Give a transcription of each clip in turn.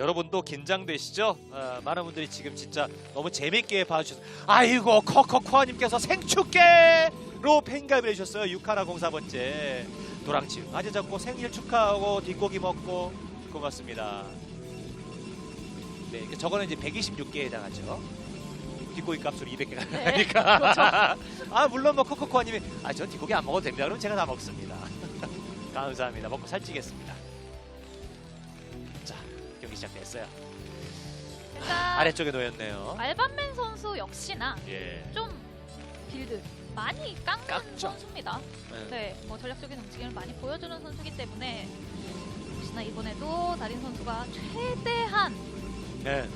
여러분도 긴장되시죠? 어, 많은 분들이 지금 진짜 너무 재밌게 봐주셔서 아이고 커커커님께서 생축계로 팬가입을 해주셨어요. 6하나 04번째 도랑치 아재 잡고 생일 축하하고 뒷고기 먹고 고맙습니다. 네, 그 저거는 이제 126개에 해당하죠. 뒷고기 값으로 200개가 네, 나니까. 아 물론 뭐 코코코아님이 아저 뒷고기 안 먹어도 됩니다. 그럼 제가 다 먹습니다. 감사합니다. 먹고 살찌겠습니다. 자 경기 시작됐어요. 일단 아래쪽에 놓였네요. 알반맨 선수 역시나 예. 좀 빌드 많이 깎는 깎죠. 선수입니다. 네. 네, 뭐 전략적인 움직임을 많이 보여주는 선수이기 때문에 역시나 이번에도 다린 선수가 최대한 네.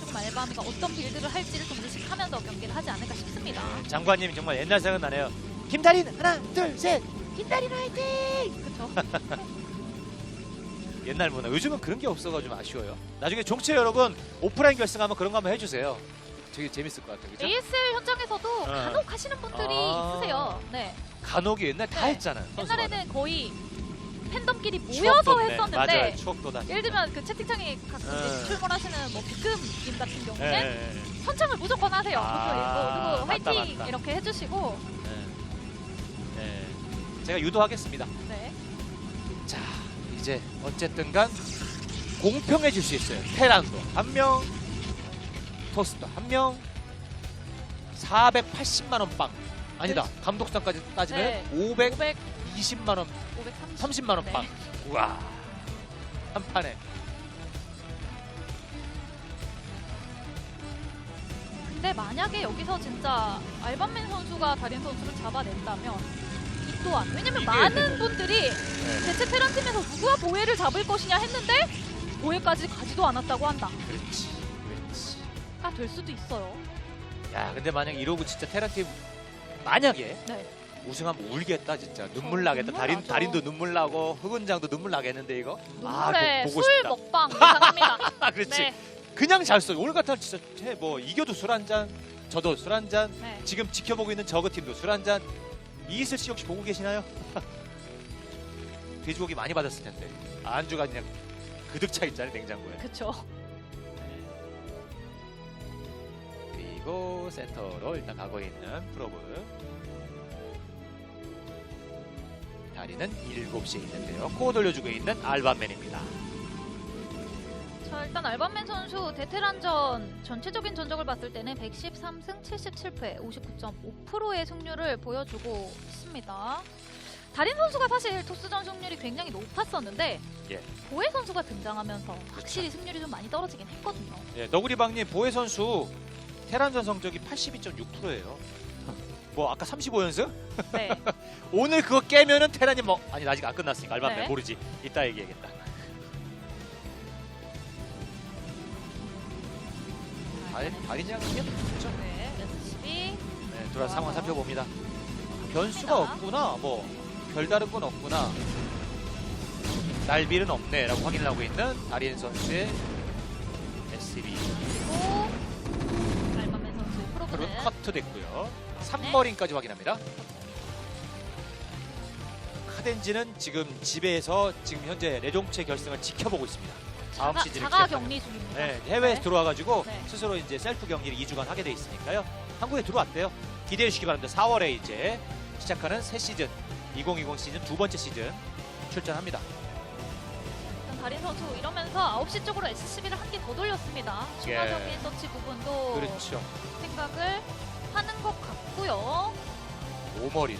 조금 알바미가 어떤 빌드를 할지를 좀 의식하면서 경기를 하지 않을까 싶습니다. 장관님 정말 옛날 생각나네요. 김다린 하나 둘 셋. 김다린 화이팅. 그렇죠? 옛날 문화. 요즘은 그런 게 없어가지고 좀 아쉬워요. 나중에 종체 여러분 오프라인 결승하면 그런 거 한번 해주세요. 되게 재밌을 것 같아요. 그죠? ASL 현장에서도 간혹 하시는 분들이 아. 있으세요. 네, 간혹이 옛날 다 네. 했잖아요. 옛날에는 거의 팬덤끼리 모여서 돋네. 했었는데 맞아요. 추억 돋아. 예를 들면 그 채팅창에 가끔 네. 출몰하시는 뭐 비금님 같은 경우는 네. 선창을 무조건 하세요. 아, 그리고 화이팅 맞다. 이렇게 해주시고 네. 네. 제가 유도하겠습니다. 네. 자, 이제 어쨌든 간 공평해질 수 있어요. 테란도 한 명, 토스도 한 명, 480만 원 빵. 아니다. 감독상까지 따지면 네. 520만 500, 원, 530. 30만 원 네. 빵. 우와. 한 판에. 근데 만약에 여기서 진짜 알반맨 선수가 다린 선수를 잡아낸다면 이 또한 왜냐면 많은 분들이 네. 대체 테란 팀에서 누가 보혜를 잡을 것이냐 했는데 보혜까지 가지도 않았다고 한다. 그렇지. 그렇지. 가될 수도 있어요. 야, 근데 만약 이러고 진짜 테란 팀 만약에 네. 우승하면 울겠다 진짜 눈물 어, 나겠다 눈물 달인 나죠. 달인도 눈물 나고 흑은장도 눈물 나겠는데 이거 눈물에 아, 그거 보고 술 싶다. 먹방 예상합니다. 아 그렇지 네. 그냥 잘 써. 오늘 같아 진짜 해. 뭐 이겨도 술 한 잔, 저도 술 한 잔. 네. 지금 지켜보고 있는 저그 팀도 술 한 잔. 이슬 씨 혹시 보고 계시나요? 돼지고기 많이 받았을 텐데 안주가 그냥 그득 차 있잖아요 냉장고에. 그쵸. 그리고 센터로 일단 가고 있는 프로브. 다리는 7시에 있는데요. 코 돌려주고 있는 알반맨입니다. 자 일단 알반맨 선수 대테란전 전체적인 전적을 봤을 때는 113승 77패 59.5%의 승률을 보여주고 있습니다. 다린 선수가 사실 토스전 승률이 굉장히 높았었는데 예. 보혜 선수가 등장하면서 확실히 승률이 좀 많이 떨어지긴 했거든요. 예, 너구리방님 보혜 선수 테란전 성적이 82.6%예요. 뭐 아까 35연승? 네. 오늘 그거 깨면은 테란이 뭐 아니 아직 안 끝났으니까 알바맨 네. 모르지. 이따 얘기하겠다. 달 달인이랑 이게 좋죠. 네. SCB 네, 돌아 상황. 살펴봅니다. 변수가. 없구나. 뭐 별다른 건 없구나. 날빌은 없네라고 확인을 하고 있는 달인 선수의 SCB. 그리고 알반맨 선수의 그리고 프로그램 커트 됐고요. 3머린까지 확인합니다. 카덴지는 지금 집에서 지금 현재 레종체 결승을 지켜보고 있습니다. 자가, 시즌을 자가 시작하면. 격리 중입니다. 네, 해외에서 네. 들어와가지고 네. 스스로 이제 셀프 경기를 2주간 하게 돼 있으니까요. 한국에 들어왔대요. 기대해 주시기 바랍니다. 4월에 이제 시작하는 새 시즌 2020 시즌 두 번째 시즌 출전합니다. 다린 선수 이러면서 9시 쪽으로 SCB를 한 개 더 돌렸습니다. 추가적인 예. 서치 부분도 그렇죠. 생각을 하는 것 같고요. 오머리.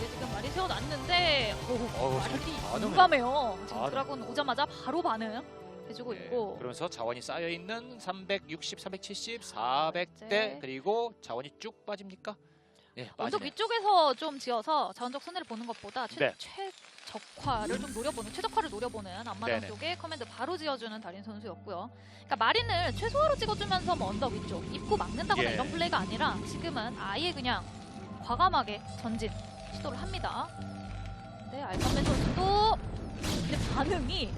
이게 지금 말이 세워놨는데 어우, 말이 반응을- 공감해요. 지금 반응. 드라군 오자마자 바로 반응 해주고 네, 있고 그러면서 자원이 쌓여 있는 360, 370, 400대 네. 그리고 자원이 쭉 빠집니까? 네, 언덕 빠지네요. 위쪽에서 좀 지어서 자원적 손해를 보는 것보다 최, 네. 최, 적화를 좀 노려보는 최적화를 노려보는 앞마당 네네. 쪽에 커맨드 바로 지어주는 달인 선수였고요. 그러니까 마린을 최소화로 찍어주면서 뭐 언덕 위쪽 입구 막는다거나 예. 이런 플레이가 아니라 지금은 아예 그냥 과감하게 전진 시도를 합니다. 네 알파맨 선수도 근데 반응이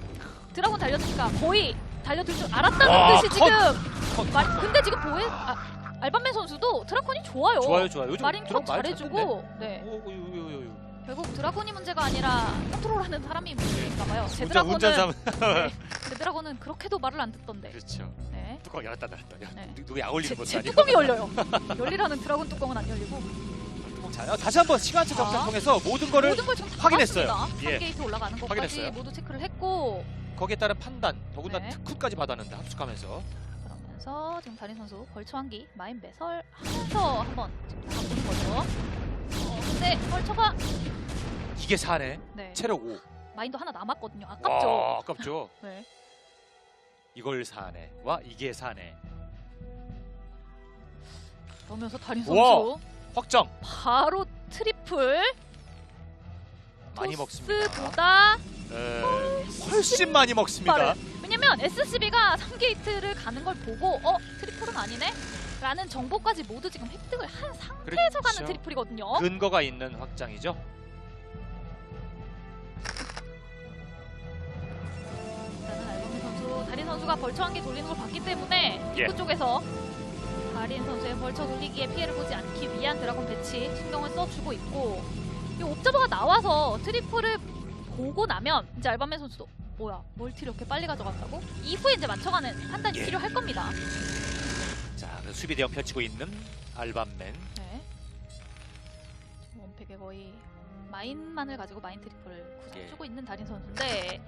드라곤 달려드니까 거의 달려들 줄 알았다는 와, 듯이 컷! 지금 컷. 말, 근데 지금 보에 아, 알반맨 선수도 드라콘이 좋아요. 좋아요 좋아요. 요즘 마린 컷 많이 잘해주고 네 오, 오, 오, 오, 오. 결국 드라곤이 문제가 아니라 컨트롤하는 사람이 문제인가 봐요. 제 운전 드라곤은 운전삼. 제 드라곤은 그렇게도 말을 안 듣던데. 그렇죠. 네. 뚜껑 열었다 닫았다. 야, 네. 누- 누구 약 올리는 제, 것도 제 아니고. 뚜껑이 열려요. 열리라는 드라곤 뚜껑은 안 열리고 어, 다시 한번 시간차 자. 적장 통해서 모든 거를 모든 걸 지금 다 확인했어요. 봤습니다. 예. 3게이트 올라가는 것까지 확인했어요. 모두 체크를 했고 거기에 따른 판단, 더군다나 네. 특훈까지 받았는데 합숙하면서 그러면서 지금 달인 선수 벌처 한기 마인 배설 하면서 한번 지금 나가보는 거죠. 어, 근데 벌처가 이게 사네. 네. 체력 5. 마인도 하나 남았거든요. 아깝죠. 와, 아깝죠. 네. 이걸 사네. 와 이게 사네. 그러면서 달인. 선수 확정. 바로 트리플 많이 먹습니다. 토스보다 에, 훨씬 많이 먹습니다. 빠른. 왜냐면 SCB가 3게이트를 가는 걸 보고 어 트리플은 아니네 라는 정보까지 모두 지금 획득을 한 상태에서 가는 그렇죠. 트리플이거든요. 근거가 있는 확장이죠. 일단은 알범 선수 달인 선수가 벌처 한개 돌리는 걸 봤기 때문에 예. 입구 쪽에서 달인 선수의 벌처 돌리기에 피해를 보지 않기 위한 드라곤 배치 신경을 써주고 있고 이 옵저버가 나와서 트리플을 보고 나면 이제 알바맨 선수도 뭐야 멀티를 이렇게 빨리 가져간다고? 이후에 이제 맞춰가는 판단이 예. 필요할 겁니다. 자, 그 수비 대형 펼치고 있는 알반맨. 네. 원팩에 거의 마인만을 가지고 마인 트리플을 예. 구사해주고 있는 달인 선수인데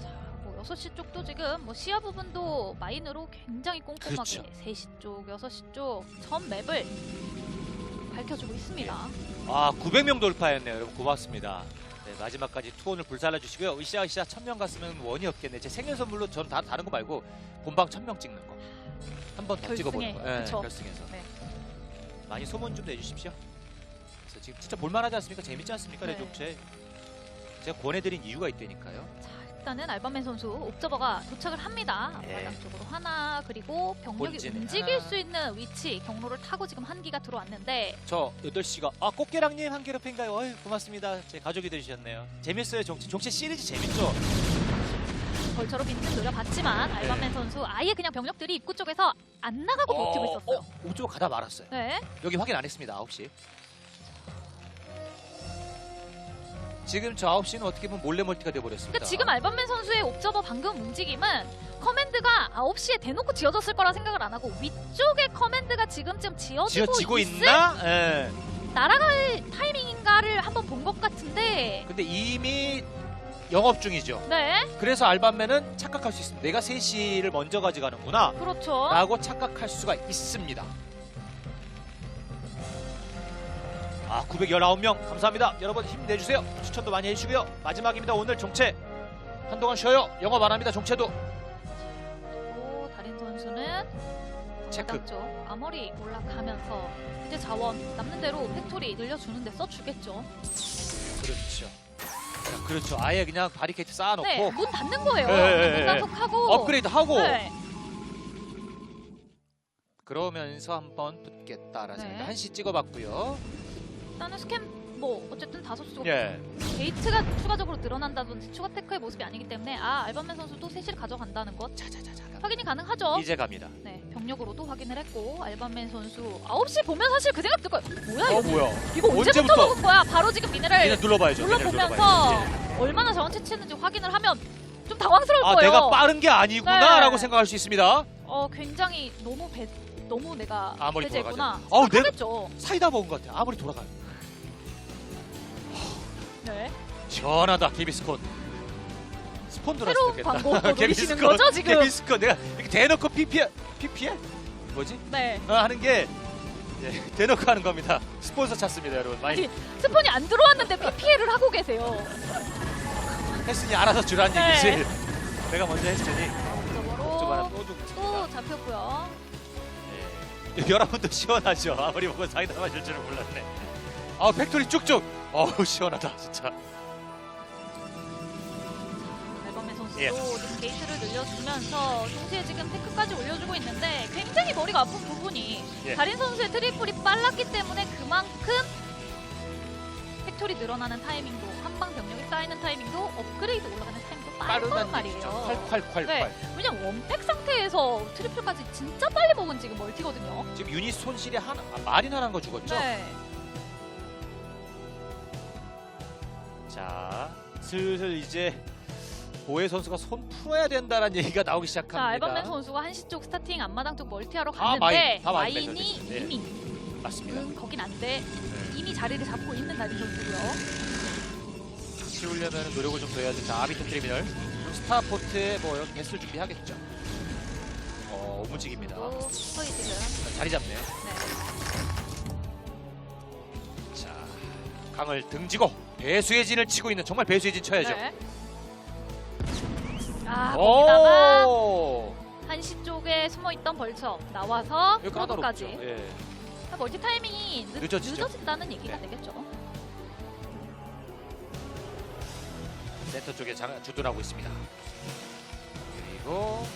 자, 뭐 6시 쪽도 지금 뭐 시야 부분도 마인으로 굉장히 꼼꼼하게 그렇죠. 3시 쪽, 6시 쪽 전 맵을 밝혀주고 있습니다. 아, 900명 돌파했네요. 여러분 고맙습니다. 네, 마지막까지 투혼을 불살라 주시고요. 으쌰 으쌰 1000명 갔으면 원이 없겠네. 제 생일 선물로 전 다 다른 거 말고 본방 1000명 찍는 거. 한 번 더 찍어보는 거. 예, 그쵸. 결승에서. 네. 많이 소문 좀 내주십시오. 그래서 지금 진짜 볼만하지 않습니까? 재밌지 않습니까? 네. 레드옵체. 제가 권해드린 이유가 있다니까요. 자, 일단은 알바맨 선수 옵저버가 도착을 합니다. 예. 앞마당 쪽으로 하나 그리고 병력이 본진에 움직일 하나. 수 있는 위치 경로를 타고 지금 한기가 들어왔는데 저 8시가 아 꽃게랑님 한 개로 팬가요? 어이 고맙습니다. 제 가족이 되주셨네요. 재밌어요 종치. 종치 시리즈 재밌죠? 벌처로 빈틈 노려봤지만 네. 알바맨 선수 아예 그냥 병력들이 입구 쪽에서 안 나가고 버티고 있었어요. 어, 오쪽 가다 말았어요. 네. 여기 확인 안 했습니다. 9시. 지금 저 9시는 어떻게 보면 몰래 멀티가 돼버렸습니다. 그러니까 지금 알바맨 선수의 옵저버 방금 움직임은 커맨드가 9시에 대놓고 지어졌을 거라 생각을 안 하고 위쪽에 커맨드가 지금쯤 지어지고 지어지고 있나? 예. 날아갈 타이밍인가를 한번 본 것 같은데 근데 이미 영업 중이죠. 네 그래서 알반맨은 착각할 수 있습니다. 내가 3시를 먼저 가져가는구나. 그렇죠. 라고 착각할 수가 있습니다. 아, 919명 감사합니다. 여러분 힘내주세요. 추천도 많이 해주시고요. 마지막입니다. 오늘 종채 한동안 쉬어요. 영업 안 합니다. 종채도 또 달인 선수는 체크. 쪽 아머리 올라가면서 이제 자원 남는 대로 팩토리 늘려주는데 써주겠죠. 그렇죠. 자, 그렇죠. 아예 그냥 바리케이트 쌓아놓고 네, 문 닫는 거예요. 예. 단속하고 업그레이드 하고 네. 그러면서 한번 붙겠다라는 네. 생각. 한시 찍어봤고요. 일단은 스캔 뭐 어쨌든 다섯 수 예. 게이트가 추가적으로 늘어난다든지 추가 테크의 모습이 아니기 때문에 아 알반맨 선수도 셋시를 가져간다는 것 자자자자. 확인이 가능하죠. 이제 갑니다. 네 병력으로도 확인을 했고 알반맨 선수 9시 보면 사실 그 생각 들 거예요. 뭐야 이거 어 뭐야? 이거 언제부터, 언제부터? 먹은 거야? 바로 지금 미네랄 그냥 눌러봐야죠. 눌러보면서 눌러봐야죠. 얼마나 자원 채취했는지 확인을 하면 좀 당황스러울 아 거예요. 내가 빠른 게 아니구나라고 네. 생각할 수 있습니다. 어 굉장히 너무 배 너무 내가 아무리 배제했구나. 돌아가죠. 어우, 내가- 생각하겠죠. 사이다 먹은 것 같아. 아무리 돌아가요. 시원하다 케비스콘. 스폰 들었으면 새로운 좋겠다. 광고 또 노리시는 케비스콘, 거죠, 지금? 케비스콘 내가 이렇게 대놓고 PPL PPL 뭐지? 네. 어, 하는 게 예, 대놓고 하는 겁니다. 스폰서 찾습니다, 여러분. 많이 아니, 스폰이 안 들어왔는데 PPL을 하고 계세요. 했으니 알아서 주란 네. 얘기지. 내가 먼저 했으니 좀 하나 옵저버로 또 주고 또. 잡혔고요. 예. 여러분도 시원하죠. 아무리 먹고 사이다 마실 줄은 몰랐네. 아 팩토리 쭉쭉. 어우 시원하다 진짜. 예. 게이트를 늘려주면서 동시에 지금 테크까지 올려주고 있는데 굉장히 머리가 아픈 부분이 예. 다린 선수의 트리플이 빨랐기 때문에 그만큼 팩토리 늘어나는 타이밍도 한방 병력이 쌓이는 타이밍도 업그레이드 올라가는 타이밍도 빠르단 빠르다는 말이에요. 콸콸콸콸. 네. 왜냐면 원팩 상태에서 트리플까지 진짜 빨리 먹은 지금 멀티거든요. 지금 유닛 손실이 하나 아, 마린 하나인 거 죽었죠? 네. 자, 슬슬 이제 보혜 선수가 손 풀어야 된다는 얘기가 나오기 자, 시작합니다. 알반맨 선수가 한시 쪽 스타팅 앞마당 쪽 멀티하러 다 갔는데 마인, 다 마인 마인이. 네. 이미 맞습니다. 응, 거긴 안 돼. 네. 이미 자리를 잡고 있는 다린 선수고요. 치우려면 노력을 좀 더 해야죠. 자, 아비트 트리미널. 스타포트에 뭐 이런 준비하겠죠. 어, 움직입니다. 또 지금 자, 자리 잡네요. 네. 자, 강을 등지고 배수의 진을 치고 있는 정말 배수의 진 쳐야죠. 네. 아, 거기다가 오! 한시 쪽에 숨어 있던 벌처 나와서. 프로브까지 예. 멀티 타이밍이 늦, 늦어지죠. 늦어진다는 얘기가 네. 되겠죠. 센터 쪽에 장, 주둔하고 있습니다. 그리고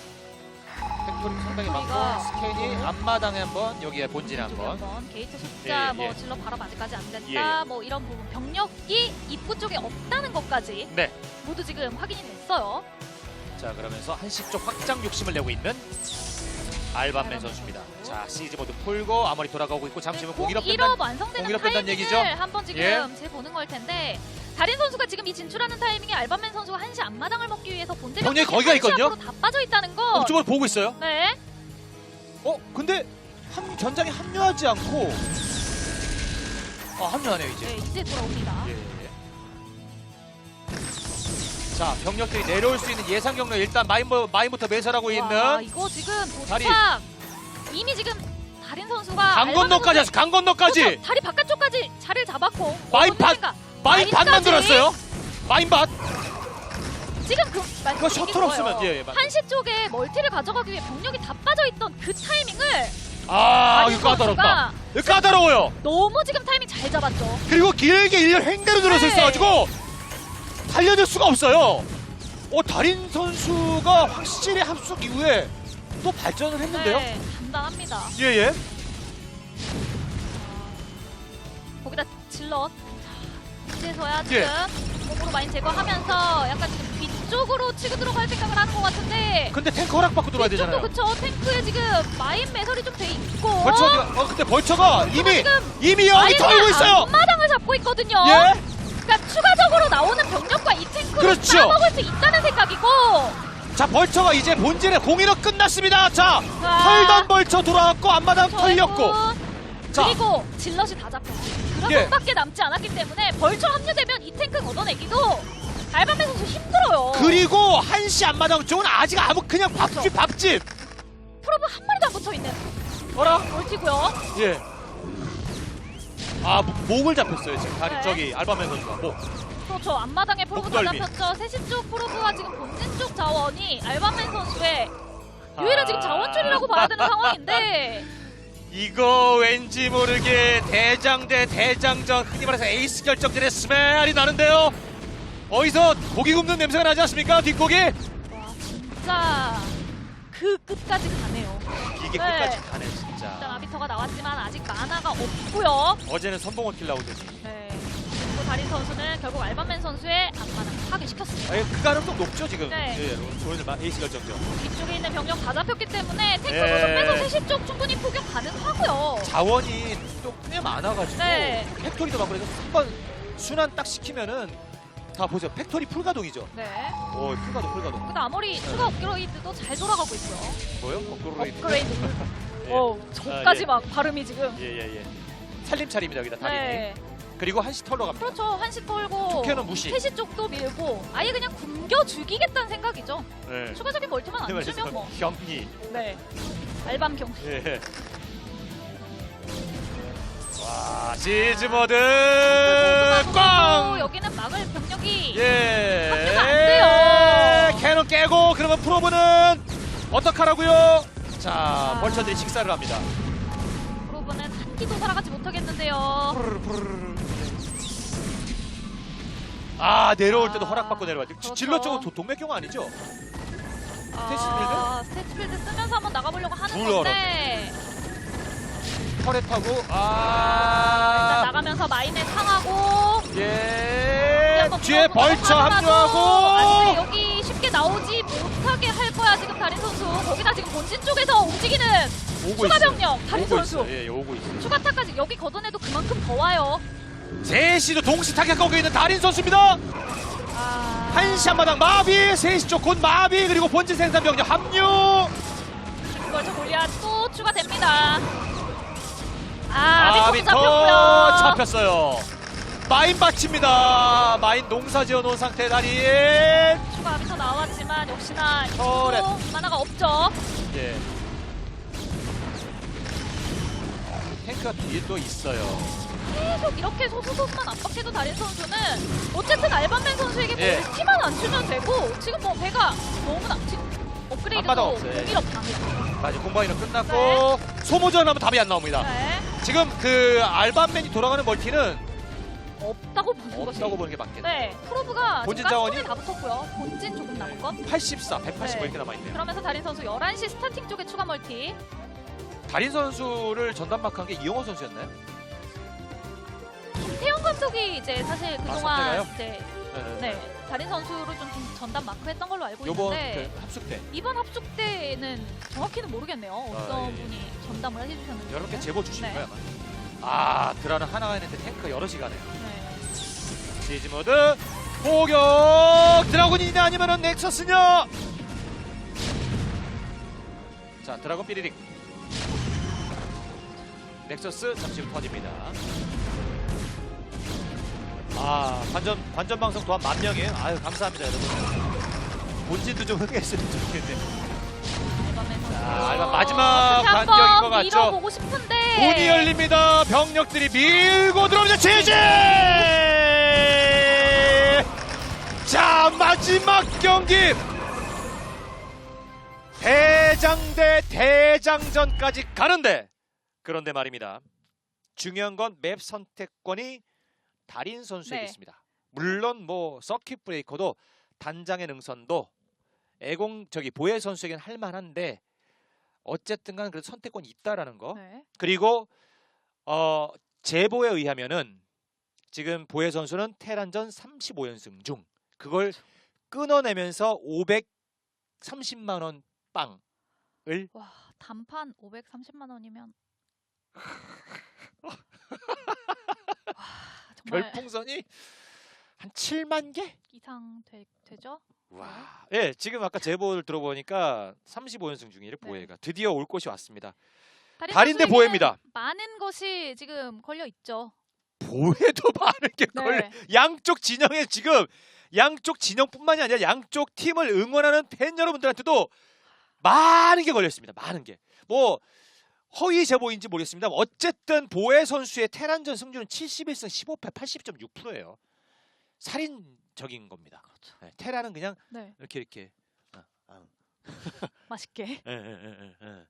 팩토리 상당히 많고 스캔이 앞마당에 한번 여기에 쪽에 한번 한번 게이트 숫자 예, 뭐 예. 질러 바로 아직까지 안 됐다 예, 예. 뭐 이런 부분 병력이 입구 쪽에 없다는 것까지 네. 모두 지금 확인이 됐어요. 자 그러면서 한시 쪽 확장 욕심을 내고 있는 알반맨 선수입니다. 선수. 자 시즈 모드 풀고 아머리 돌아가고 있고 잠시만 공일업 된다. 1업 완성되는 공일업 된다는 타이밍을 얘기죠? 한번 지금 예. 재보는 걸 텐데 다린 선수가 지금 이 진출하는 타이밍에 알반맨 선수가 한시 앞마당을 먹기 위해서 본대 병력이 거기가 있거든요? 다 빠져 있다는 거. 업쪽을 보고 있어요. 네. 어 근데 합, 전장에 합류하지 않고 어 합류하네요 이제. 네, 이제 돌아옵니다. 자 병력들이 내려올 수 있는 예상 경로 일단 마인 마인부터 매설하고 와, 있는 이거 지금 도착 다리. 이미 지금 다린 선수가 강 건너까지 왔어. 강 건너까지 그렇죠. 다리 바깥쪽까지 자리를 잡았고 마인 밭! 마인 반 마인까지? 만들었어요. 마인 밭 지금 그 그거 셔틀 없으면 예, 예, 맞- 한시 쪽에 멀티를 가져가기 위해 병력이 다 빠져 있던 그 타이밍을 아 이거 까다롭다. 선수가 이거 까다로워요. 너무 지금 타이밍 잘 잡았죠. 그리고 길게 일렬 횡대로 들어서 네. 있어가지고 달려들 수가 없어요. 어 달인 선수가 확실히 합숙 이후에 또 발전을 했는데요. 네, 단단합니다. 예 예. 거기다 질럿. 이제서야 예. 지금 몸으로 마인 제거하면서 약간 지금 뒤쪽으로 치고 들어갈 생각을 하는 것 같은데 근데 탱크 허락 받고 들어와야 뒤쪽도 되잖아요. 그쵸 탱크에 지금 마인 매설이 좀 돼 있고 벌처가 어 근데 벌처가 이미 이미 여기 털고 있어요. 앞마당을 잡고 있거든요. 예. 그러니까 추가적으로 나오는 병력과 이 탱크를 그렇죠. 싸먹을 수 있다는 생각이고 자 벌처가 이제 본진의 공인업 끝났습니다. 자 자, 털던 벌처 돌아왔고 앞마당 저희도 털렸고. 자 그리고 질럿이 다 잡혔고 그런 예. 것밖에 남지 않았기 때문에 벌처 합류되면 이 탱크 걷어내기도 알바맨 선수 힘들어요. 그리고 한시 앞마당 쪽은 아직 아무 그냥 밥집 밥집. 프로브 한 마리도 안 붙어 있는 어라? 멀티고요. 예. 아 목- 목을 잡혔어요 지금 다리 네. 저기 알바맨 선수가 목. 그렇죠. 앞마당에 프로브 다 목덜미. 잡혔죠. 세시 쪽 프로브와 지금 본진 쪽 자원이 알바맨 선수의 유일한 지금 자원줄이라고 봐야 되는 상황인데 이거 왠지 모르게 대장 대 대장전 흔히 말해서 에이스 결정전의 스멜이 나는데요. 어디서 고기 굽는 냄새가 나지 않습니까? 뒷고기? 와 진짜 그 끝까지 가네요. 이게 네. 끝까지 가네 일단. 아비터가 나왔지만 아직 만화가 없고요. 어제는 선봉원 킬 나오듯이. 네. 그리고 다린 선수는 결국 알바맨 선수의 앞마당 파괴시켰습니다. 아니, 그 가능 좀 높죠 지금. 네. 예, 오늘 마- 에이스 결정전. 뒤쪽에 있는 병력 다 잡혔기 때문에 탱크 예. 부분 빼서 세시 쪽 충분히 포격 가능하고요. 자원이 또꽤 많아가지고 네. 팩토리도 막 그래서 한번 순환 딱 시키면은 다 보세요. 팩토리 풀가동이죠. 네. 오 풀가동 풀가동. 근데 아무리 추가 업그레이드도 잘 돌아가고 있고요. 뭐요? 업그레이드. 업그레이드. 예. 오, 저까지 아, 예. 막 발음이 지금. 예예예. 살림차림이다 여기다 다리. 네. 그리고 한시 털러 갑니다. 그렇죠. 한시 털고 투캐는 무시. 세시 쪽도 밀고 아예 그냥 굶겨 죽이겠다는 생각이죠. 네. 추가적인 멀티만 안 주면 뭐. 경리. 네. 알밤 경. 예. 와 시즈 모드 또 꽝. 여기는 막을 병력이 예. 합류가 안 돼요. 캐논 깨고 그러면 프로브는 어떡하라고요? 자 아. 벌처들이 식사를 합니다. 프로브는 한 끼도 살아가지 못하겠는데요. 푸르르 푸르르. 아 내려올 때도 아, 허락받고 내려와야 돼. 그렇죠. 쪽은 도- 동맥경 아니죠? 아, 스테이츠필드 쓰면서 한번 나가보려고 하는 둘 건데 터렛하고 일단 아 나가면서 마인을 상하고 예. 한번 뒤에 벌처 하더라도 합류하고 여기 쉽게 나오지 못하게 할 거야 지금 다린 선수 거기다 지금 본진 쪽에서 움직이는 오고 추가 있어요. 병력 다린 오고 선수 있어요. 예, 예, 오고 있어요. 추가 타까지 여기 걷어내도 그만큼 더 와요 셋이도 동시 타격하고 있는 달인 선수입니다. 아... 한시 한마당 마비, 셋이 쪽곧 마비 그리고 본진 생산 병력 합류. 벌처 골리앗 또 추가됩니다 아, 미터 아비터 잡혔고요 잡혔어요. 마인 받칩니다. 마인 농사 지어 놓은 상태 달인. 추가 아비터 나왔지만 역시나 터렛. 이쪽도 만화가 없죠 예. 탱크가 뒤에 또 있어요. 계속 이렇게 소수소수만 압박해도 다린 선수는 어쨌든 알반맨 선수에게 예. 멀티만 안 주면 되고 지금 뭐 배가 너무나 지금 업그레이드도 없어요. 예. 공일업당니다 아직 공방이는 끝났고 소모전 하면 답이 안 나옵니다. 네. 지금 그 알반맨이 돌아가는 멀티는 없다고 보는 거죠. 없다고 보는 게 맞겠네. 네, 프로브가 본진 지금 자원이? 다 붙었고요. 본진 조금 남은 것. 84, 180 네. 이렇게 남아 있네요. 그러면서 다린 선수 11시 스타팅 쪽에 추가 멀티. 달인 선수를 전담 마크한 게 이영호 선수였나요? 태영 감독이 이제 사실 그동안 선택가요? 이제 네. 네 다린 선수를 좀 전담 마크했던 걸로 알고 요번 있는데 그 합숙 때 이번 합숙 때는 정확히는 모르겠네요. 어떤 아, 예. 분이 전담을 해주셨는지. 여러 개 제보 주신 네. 거야 아마. 아 드라는 하나가 있는데 탱크가 여럿이 가네요. 네. 시즈 모드 포격 드라곤이냐 아니면은 넥서스냐? 자 드라곤 삐리릭 넥서스 잠시 후 터집니다. 아 관전 관전 방송 또한 만 명이에요. 아유 감사합니다 여러분. 본진도 좀 흥했으면 좋겠네. 알밤맨 선수. 자, 알밤 마지막 끝에 한번 반격인 것 같죠? 밀어보고 싶은데. 문이 열립니다. 병력들이 밀고 들어옵니다. 제재! 자, 마지막 경기! 대장 대 대장전까지 가는데 그런데 말입니다. 중요한 건 맵 선택권이 달인 선수에게 네. 있습니다. 물론 뭐 서킷 브레이커도 단장의 능선도 애공 저기 보혜 선수에게는 할 만한데 어쨌든 간 그래도 선택권이 있다라는 거. 네. 그리고 어 제보에 의하면은 지금 보혜 선수는 테란전 35연승 중 그걸 끊어내면서 530만 원 빵을 와 단판 530만 원이면. 와 정말 별풍선이 한 7만 개? 이상 되, 되죠? 와. 예, 지금 아까 제보를 들어보니까 35연승 중이래 네. 보혜가 드디어 올 곳이 왔습니다. 선수에게는 보혜입니다. 많은 것이 지금 걸려 있죠. 보혜도 많은 게 걸려. 네. 양쪽 진영에 지금 양쪽 진영뿐만이 아니라 양쪽 팀을 응원하는 팬 여러분들한테도 많은 게 걸렸습니다. 많은 게. 뭐 허위 제보인지 모르겠습니다. 어쨌든 보혜 선수의 테란전 승률은 71승 15패 80.6%예요. 살인적인 겁니다. 네, 테란은 그냥 네. 이렇게 이렇게. 아, 아. 맛있게. 예.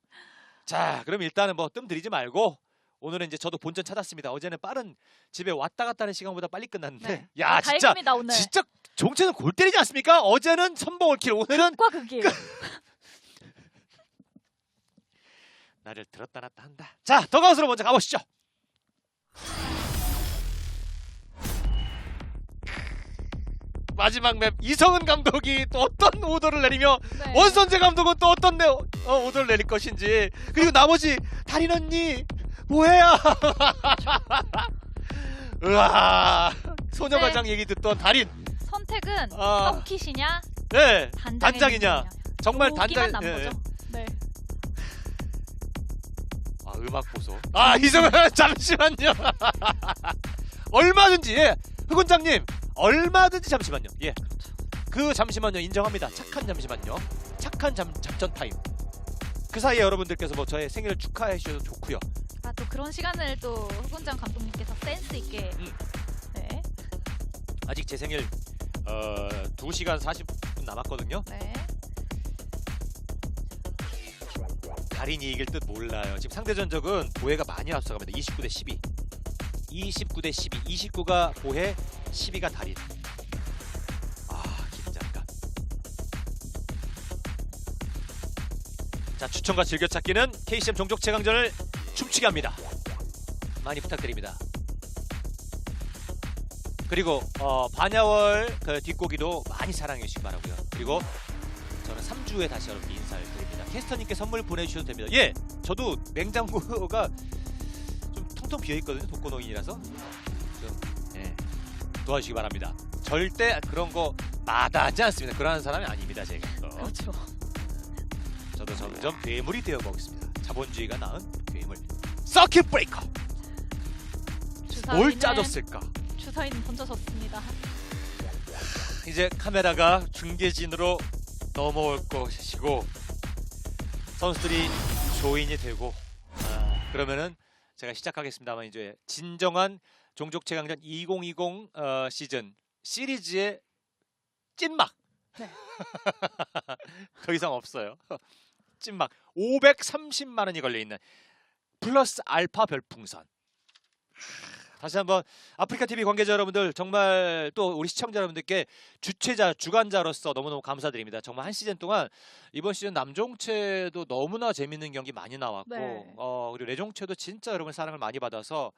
자, 그럼 일단은 뭐 뜸 들이지 말고 오늘은 이제 저도 본전 찾았습니다. 어제는 빠른 집에 왔다 갔다 하는 시간보다 빨리 끝났는데 네. 야 아, 진짜 다행입니다 오늘. 진짜 종체는 골 때리지 않습니까? 어제는 선봉을 킬 오늘은 과 극이에요. 나를 들었다 놨다 한다. 자, 더가웃으로 먼저 가보시죠. 마지막 맵 이성은 감독이 또 어떤 오더를 내리며 네. 원선재 감독은 또 어떤 내, 어, 오더를 내릴 것인지 그리고 나머지 달인 언니 뭐해야? 으아. 소녀가장 얘기 듣던 달인. 선택은 아. 서킷이냐? 네. 단장이냐. 정말 보기만 단장 예, 예. 네. 아 음악 보소. 아 이성은 잠시만요. 얼마든지 예. 흑원장님 얼마든지 잠시만요. 예 그 잠시만요 인정합니다. 착한 잠시만요. 착한 잠, 작전 타임. 그 사이에 여러분들께서 뭐 저의 생일을 축하해 주셔도 좋고요 그런 시간을 또 흑운장 감독님께서 센스 있게 음. 네. 아직 제 생일 어, 2시간 40분 남았거든요. 네. 달인이 이길 듯 몰라요. 지금 상대 전적은 보혜가 많이 앞서갑니다. 29 대 12. 29 대 12. 29가 보혜, 12가 달인. 아, 긴장감. 자, 추천과 즐겨찾기는 KCM 종족 최강전을 춤추게 합니다. 많이 부탁드립니다. 그리고 어, 반야월 그 뒷고기도 많이 사랑해 주시기 바라고요. 그리고 저는 3주에 다시 여러분 인사를 드립니다. 캐스터님께 선물 보내주셔도 됩니다. 예, 저도 냉장고가 좀 텅텅 비어 있거든요. 독거노인이라서 좀 예, 도와주시기 바랍니다. 절대 그런 거 마다하지 않습니다. 그러는 사람이 아닙니다, 제가. 또. 그렇죠. 저도 점점 괴물이 되어 보겠습니다. 자본주의가 낳은 괴물. 서킷 브레이커. 뭘 짜줬을까? 주사위는 던져졌습니다. 이제 카메라가 중계진으로 넘어올 것이고 선수들이 조인이 되고 아, 그러면은 제가 시작하겠습니다만 이제 진정한 종족 최강전 2020 어, 시즌 시리즈의 찐막 네. 더 이상 없어요 찐막 530만 원이 걸려 있는 플러스 알파 별풍선 다시 한번 아프리카 TV 관계자 여러분들 정말 또 우리 시청자 여러분들께 주최자 주관자로서 너무너무 감사드립니다. 정말 한 시즌 동안 이번 시즌 남종체도 너무나 재밌는 경기 많이 나왔고 네. 어 그리고 레종체도 진짜 여러분 사랑을 많이 받아서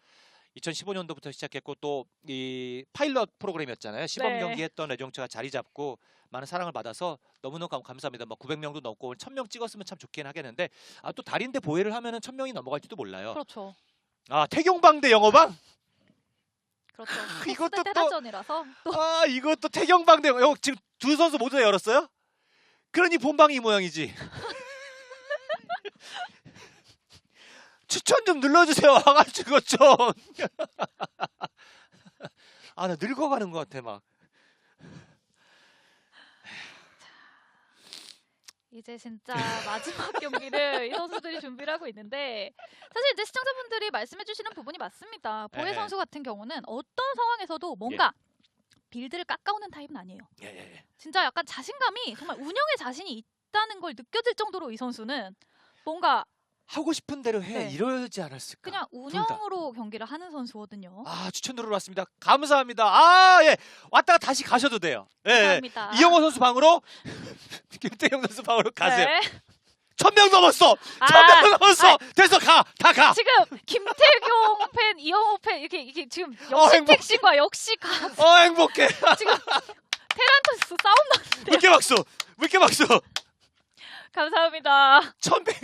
2015년도부터 시작했고 또 이 파일럿 프로그램이었잖아요. 시범 네. 경기 했던 레종체가 자리 잡고 많은 사랑을 받아서 너무너무 감- 감사합니다. 뭐 900명도 넘고 오늘 1000명 찍었으면 참 좋긴 하겠는데 아 또 달인데 보혜를 하면은 1000명이 넘어갈지도 몰라요. 그렇죠. 아 태경방 대 영어방? 그렇죠. 이것도 토스 대 또- 또 아 이것도 태경방 대 어, 지금 두 선수 모두 다 열었어요? 그러니 본방이 이 모양이지. 추천 좀 눌러주세요. 와가지고 좀. 아 나 늙어가는 것 같아 막. 이제 진짜 마지막 경기를 이 선수들이 준비를 하고 있는데 사실 이제 시청자분들이 말씀해 주시는 부분이 맞습니다. 보혜 네. 선수 같은 경우는 어떤 상황에서도 뭔가 빌드를 깎아오는 타입은 아니에요. 예, 예, 예. 진짜 약간 자신감이 정말 운영에 자신이 있다는 걸 느껴질 정도로 이 선수는 뭔가 하고 싶은 대로 해 네. 이러지 않았을까? 그냥 다. 운영으로 경기를 하는 선수거든요. 아 추천 들어왔습니다. 감사합니다. 아 예. 왔다가 다시 가셔도 돼요. 예. 예. 감사합니다. 이영호 선수 방으로 김태형 선수 방으로 가세요. 네. 천명 넘었어. 아, 천명 넘었어. 됐어 가. 다 가. 지금 김태경 팬, 이영호 팬 이렇게 이게 지금 어, 역시 행복. 택시과 역시 가 어 행복해. 지금 테란토스 싸움 나 물개 박수. 물개 박수. 감사합니다. 천백.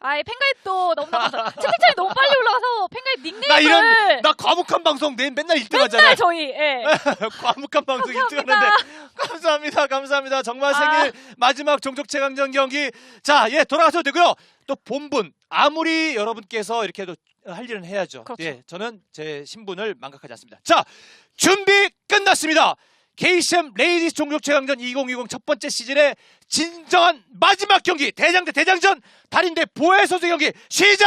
아이 팬가입도 너무나 감사. 채팅창이 너무 빨리 올라가서 팬가입 닉네임을 나 이런 나 과묵한 방송 내 맨날 1등 하잖아. 맨날 저희 예. 과묵한 방송 1등 감사합니다. 하는데 감사합니다. 감사합니다. 정말 아. 생일 마지막 종족 최강전 경기. 자, 예, 돌아가셔도 되고요. 또 본분 아무리 여러분께서 이렇게 도할 일은 해야죠. 그렇죠. 예, 저는 제 신분을 망각하지 않습니다. 자, 준비 끝났습니다. KCM 레이디스 종족최강전 2020 첫 번째 시즌의 진정한 마지막 경기 대장 대 대장전 달인 대 보혜 선수 경기 시작!